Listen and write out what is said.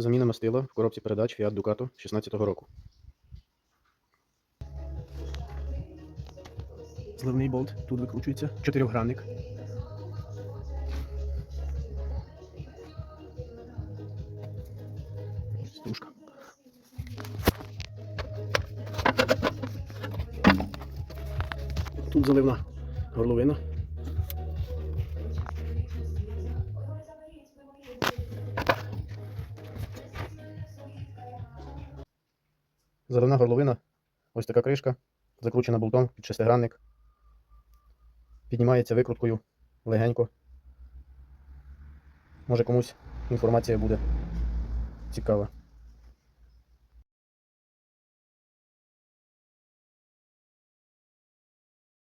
Заміна мастила в коробці передач Fiat Ducato 16-го року. Зливний болт тут викручується. Чотирьохгранник. Стружка. Тут заливна горловина. Заливна горловина. Ось така кришка, закручена болтом під шестигранник. Піднімається викруткою легенько. Може комусь інформація буде цікава.